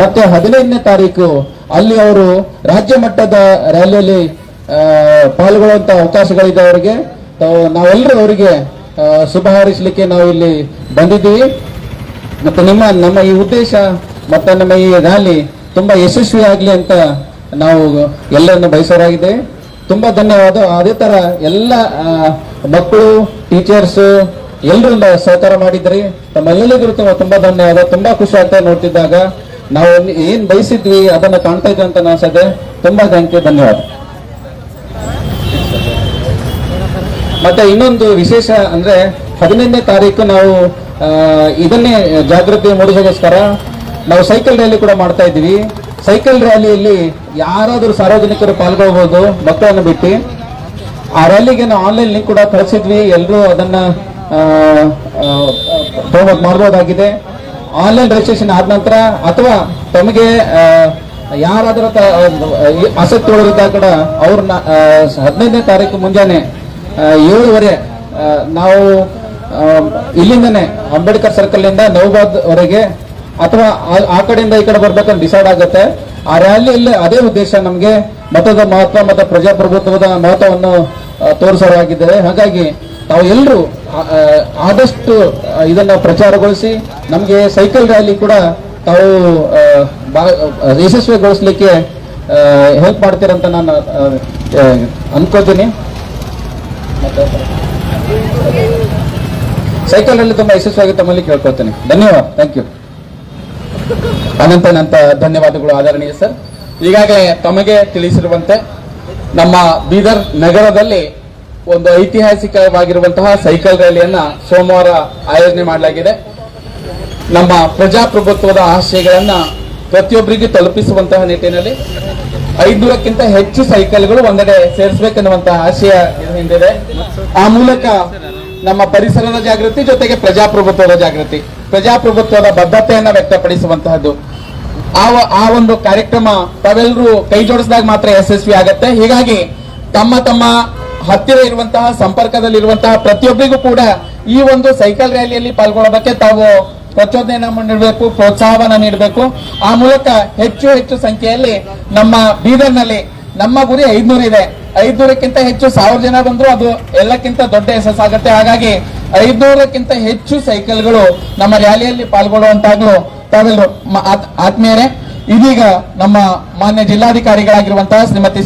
ಮತ್ತೆ ಹದಿನೈದನೇ ತಾರೀಕು ಅಲ್ಲಿ ಅವರು ರಾಜ್ಯ ಮಟ್ಟದ ರ್ಯಾಲಿಯಲ್ಲಿ ಪಾಲ್ಗೊಳ್ಳುವಂತ ಅವಕಾಶಗಳಿದೆ ಅವರಿಗೆ. ನಾವೆಲ್ಲರೂ ಅವರಿಗೆ ಶುಭ ಹಾರೈಸಲಿಕ್ಕೆ ನಾವು ಇಲ್ಲಿ ಬಂದಿದ್ದೀವಿ. ಮತ್ತೆ ನಿಮ್ಮ, ನಮ್ಮ ಈ ಉದ್ದೇಶ ಮತ್ತೆ ನಮ್ಮ ಈ ರ್ಯಾಲಿ ತುಂಬಾ ಯಶಸ್ವಿ ಆಗಲಿ ಅಂತ ನಾವು ಎಲ್ಲರನ್ನು ಬಯಸೋರಾಗಿದೆ. ತುಂಬಾ ಧನ್ಯವಾದ. ಅದೇ ತರ ಎಲ್ಲ ಮಕ್ಕಳು ಟೀಚರ್ಸ್ ಎಲ್ಲರಿಂದ ಸಹಕಾರ ಮಾಡಿದ್ರಿ. ತಮ್ಮೆಲ್ಲರಿಗೂ ತುಂಬ ತುಂಬಾ ಧನ್ಯವಾದ. ತುಂಬಾ ಖುಷಿ ಆಗ್ತಾ ನೋಡ್ತಿದ್ದಾಗ. ನಾವು ಏನ್ ಬಯಸಿದ್ವಿ ಅದನ್ನ ಕಾಣ್ತಾ ಇದ್ವಿ ಅಂತ ಅನ್ಸದೆ ತುಂಬಾ ಥ್ಯಾಂಕ್ ಯು ಧನ್ಯವಾದ. ಮತ್ತೆ ಇನ್ನೊಂದು ವಿಶೇಷ ಅಂದ್ರೆ ಹದಿನೈದನೇ ತಾರೀಕು ನಾವು ಇದನ್ನೇ ಜಾಗೃತಿ ಮೂಡಿಸೋಗೋಸ್ಕರ ನಾವು ಸೈಕಲ್ ರ್ಯಾಲಿ ಕೂಡ ಮಾಡ್ತಾ ಇದ್ದೀವಿ. ಸೈಕಲ್ ರ್ಯಾಲಿಯಲ್ಲಿ ಯಾರಾದರೂ ಸಾರ್ವಜನಿಕರು ಪಾಲ್ಗೊಳ್ಬಹುದು ಮಕ್ಕಳನ್ನು ಬಿಟ್ಟು. ಆ ರ್ಯಾಲಿಗೆ ನಾವು ಆನ್ಲೈನ್ ಲಿಂಕ್ ಕೂಡ ಕಳಿಸಿದ್ವಿ. ಎಲ್ಲರೂ ಅದನ್ನ ಪ್ರಮೋಟ್ ಮಾಡಬಹುದಾಗಿದೆ ಆನ್ಲೈನ್ ರಿಜಿಸ್ಟ್ರೇಷನ್ ಆದ ನಂತರ ಅಥವಾ ತಮಗೆ ಯಾರಾದರೂ ಆಸಕ್ತಿ ಒಳಗಿದ್ದಾಗ ಕೂಡ ಅವ್ರನ್ನ ಹದಿನೈದನೇ ತಾರೀಕು ಮುಂಜಾನೆ ಏಳುವರೆ ನಾವು ಇಲ್ಲಿಂದನೇ ಅಂಬೇಡ್ಕರ್ ಸರ್ಕಲ್ ಇಂದ ನವಬಾದ್ ವರೆಗೆ ಅಥವಾ ಆ- ಕಡೆಯಿಂದ ಈ ಕಡೆ ಬರ್ಬೇಕಂತ ಡಿಸೈಡ್ ಆಗುತ್ತೆ. ಆ ರ್ಯಾಲಿಯಲ್ಲಿ ಅದೇ ಉದ್ದೇಶ ನಮಗೆ ಮತದ ಮಹತ್ವ ಮತ್ತು ಪ್ರಜಾಪ್ರಭುತ್ವದ ಮಹತ್ವವನ್ನು ತೋರಿಸೋರಾಗಿದ್ದಾರೆ ಹಾಗಾಗಿ ತಾವು ಎಲ್ಲರೂ ಆದಷ್ಟು ಇದನ್ನ ಪ್ರಚಾರಗೊಳಿಸಿ ನಮಗೆ ಸೈಕಲ್ ರ್ಯಾಲಿ ಕೂಡ ತಾವು ಯಶಸ್ವಿಗೊಳಿಸ್ಲಿಕ್ಕೆ ಹೆಲ್ಪ್ ಮಾಡ್ತೀರಂತ ನಾನು ಅನ್ಕೋತೀನಿ. ಸೈಕಲ್ ರ್ಯಾಲಿ ತುಂಬಾ ಯಶಸ್ವಿಯಾಗಿ ತಮ್ಮಲ್ಲಿ ಕೇಳ್ಕೊತೇನೆ ಧನ್ಯವಾದ. ಥ್ಯಾಂಕ್ ಯು ಅನಂತ ಅನಂತ ಧನ್ಯವಾದಗಳು ಆದರಣೀಯ ಸರ್. ಈಗಾಗಲೇ ತಮಗೆ ತಿಳಿಸಿರುವಂತೆ ನಮ್ಮ ಬೀದರ್ ನಗರದಲ್ಲಿ ಒಂದು ಐತಿಹಾಸಿಕವಾಗಿರುವಂತಹ ಸೈಕಲ್ ರ್ಯಾಲಿಯನ್ನ ಸೋಮವಾರ ಆಯೋಜನೆ ಮಾಡಲಾಗಿದೆ. ನಮ್ಮ ಪ್ರಜಾಪ್ರಭುತ್ವದ ಆಶಯಗಳನ್ನ ಪ್ರತಿಯೊಬ್ಬರಿಗೂ ತಲುಪಿಸುವಂತಹ ನಿಟ್ಟಿನಲ್ಲಿ ಐದುನೂರಕ್ಕಿಂತ ಹೆಚ್ಚು ಸೈಕಲ್ಗಳು ಒಂದೆಡೆ ಸೇರಿಸಬೇಕೆನ್ನುವಂತಹ ಆಶಯ ಹಿಂದಿದೆ. ಆ ಮೂಲಕ ನಮ್ಮ ಪರಿಸರದ ಜಾಗೃತಿ ಜೊತೆಗೆ ಪ್ರಜಾಪ್ರಭುತ್ವದ ಜಾಗೃತಿ, ಪ್ರಜಾಪ್ರಭುತ್ವದ ಬದ್ಧತೆಯನ್ನು ವ್ಯಕ್ತಪಡಿಸುವಂತಹದ್ದು. ಆ ಆ ಒಂದು ಕಾರ್ಯಕ್ರಮ ತಾವೆಲ್ಲರೂ ಕೈ ಜೋಡಿಸಿದಾಗ ಮಾತ್ರ ಯಶಸ್ವಿ ಆಗತ್ತೆ. ಹೀಗಾಗಿ ತಮ್ಮ ತಮ್ಮ ಹತ್ತಿರ ಇರುವಂತಹ ಸಂಪರ್ಕದಲ್ಲಿರುವಂತಹ ಪ್ರತಿಯೊಬ್ಬರಿಗೂ ಕೂಡ ಈ ಒಂದು ಸೈಕಲ್ ರ್ಯಾಲಿಯಲ್ಲಿ ಪಾಲ್ಗೊಳ್ಳೋದಕ್ಕೆ ತಾವು ಪ್ರಚೋದನೆಯನ್ನು ನೀಡಬೇಕು, ಪ್ರೋತ್ಸಾಹವನ್ನ ನೀಡಬೇಕು. ಆ ಮೂಲಕ ಹೆಚ್ಚು ಹೆಚ್ಚು ಸಂಖ್ಯೆಯಲ್ಲಿ ನಮ್ಮ ಬೀದರ್ನಲ್ಲಿ ನಮ್ಮ ಗುರಿ ಐದ್ನೂರು ಇದೆ. ಐದ್ನೂರಕ್ಕಿಂತ ಹೆಚ್ಚು ಸಾವಿರ ಜನ ಬಂದ್ರು ಅದು ಎಲ್ಲಕ್ಕಿಂತ ದೊಡ್ಡ ಯಶಸ್ಸಾಗತ್ತೆ. ಹಾಗಾಗಿ ಐದ್ನೂರಕ್ಕಿಂತ ಹೆಚ್ಚು ಸೈಕಲ್ಗಳು ನಮ್ಮ ರ್ಯಾಲಿಯಲ್ಲಿ ಪಾಲ್ಗೊಳ್ಳುವಂತಾಗ್ಲು ತಾವೆಲ್ಲರೂ ಆತ್- ಆತ್ಮೀಯರೇ, ಇದೀಗ ನಮ್ಮ ಮಾನ್ಯ ಜಿಲ್ಲಾಧಿಕಾರಿಗಳಾಗಿರುವಂತಹ ಶ್ರೀಮತಿ